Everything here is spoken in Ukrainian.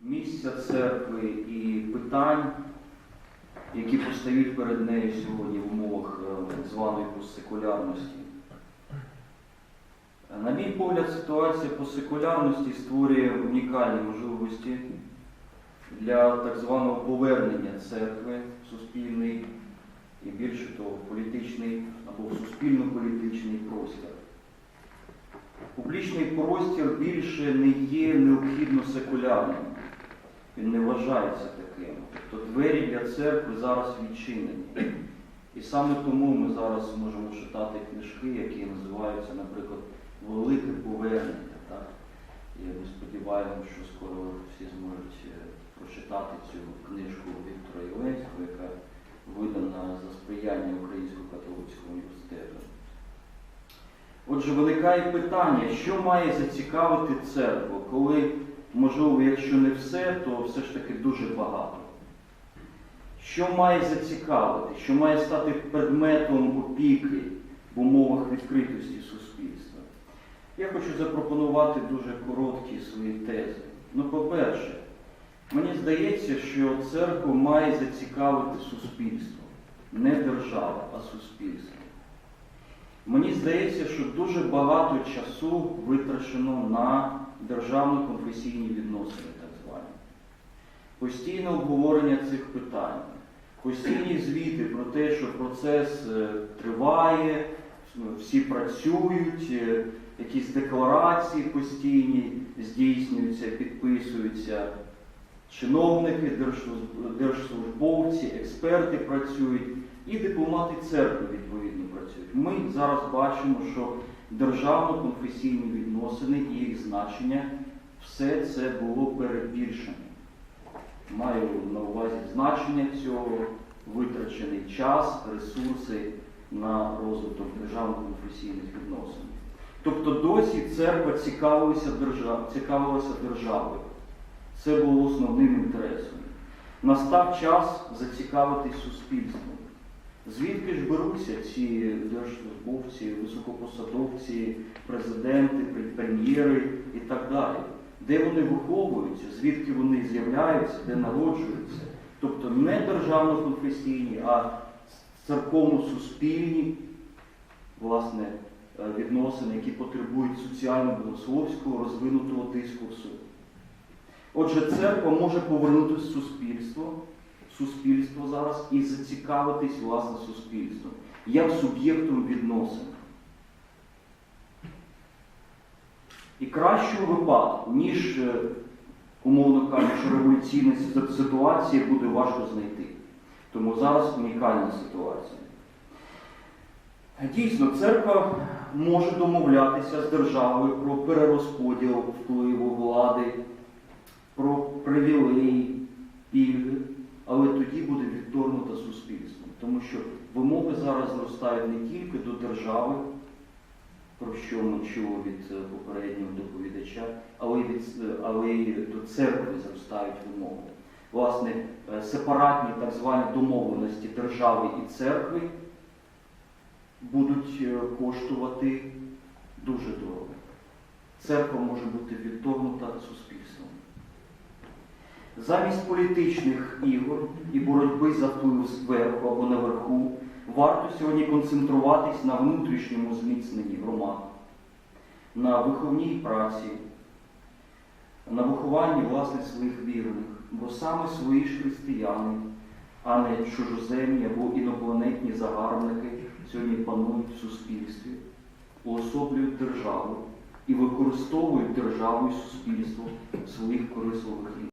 місця церкви і питань, які постають перед нею сьогодні в умовах е, званої постсекулярності. На мій погляд, ситуація постсекулярності створює унікальні можливості для так званого повернення церкви в суспільний і більше того, в політичний або в суспільно-політичний простір. Публічний простір більше не є необхідно секулярним. Він не вважається таким. Тобто двері для церкви зараз відчинені. І саме тому ми зараз можемо читати книжки, які називаються, наприклад, Велике повернення. Так? І ми сподіваємося, що скоро всі зможуть е, прочитати цю книжку Віктора Єленського, яка видана за сприяння Українського католицького університету. Отже, виникає питання, що має зацікавити церкву, коли, можливо, якщо не все, то все ж таки дуже багато. Що має зацікавити, що має стати предметом опіки в умовах відкритості суспільства? Я хочу запропонувати дуже короткі свої тези. Ну, по-перше, мені здається, що церкву має зацікавити суспільство, не держава, а суспільство. Мені здається, що дуже багато часу витрачено на державно-конфесійні відносини, так звані. Постійне обговорення цих питань, постійні звіти про те, що процес е, триває, всі працюють, е, якісь декларації постійні здійснюються, підписуються. Чиновники, держслужбовці, експерти працюють і дипломати церкви відповідно працюють. Ми зараз бачимо, що державно-конфесійні відносини і їх значення все це було перебільшено. Маю на увазі значення цього, витрачений час, ресурси на розвиток державно-конфесійних відносин. Тобто досі церква цікавилася, держав... цікавилася державою. Це було основним інтересом. Настав час зацікавитись суспільством. Звідки ж беруться ці держслужбовці, високопосадовці, президенти, прем'єри і так далі? Де вони виховуються, звідки вони з'являються, де народжуються? Тобто не державно-конфесійні, а церковно-суспільні власне, е, відносини, які потребують соціально-богословського розвинутого дискурсу. Отже, церква може повернутися в суспільство, суспільство зараз і зацікавитись власне суспільством, як суб'єктом відносин. І кращого випадку, ніж, е, умовно кажучи, революційна ситуація буде важко знайти. Тому зараз унікальна ситуація. Дійсно, церква може домовлятися з державою про перерозподіл впливу влади, про привілеї, пільги, але тоді буде відторгнута суспільством. Тому що вимоги зараз зростають не тільки до держави, про що ми чули від е, попереднього доповідача, але й, від, е, але й до церкви зростають вимоги. Власне, е, сепаратні так звані домовленості держави і церкви будуть коштувати дуже дорого. Церква може бути відторгнута суспільством. Замість політичних ігор і боротьби за вплив зверху або наверху варто сьогодні концентруватись на внутрішньому зміцненні громад, на виховній праці, на вихованні власне своїх вірних, бо саме свої ж християни, а не чужоземні або інопланетні загарбники сьогодні панують в суспільстві, уособлюють державу і використовують державу і суспільство в своїх корисливих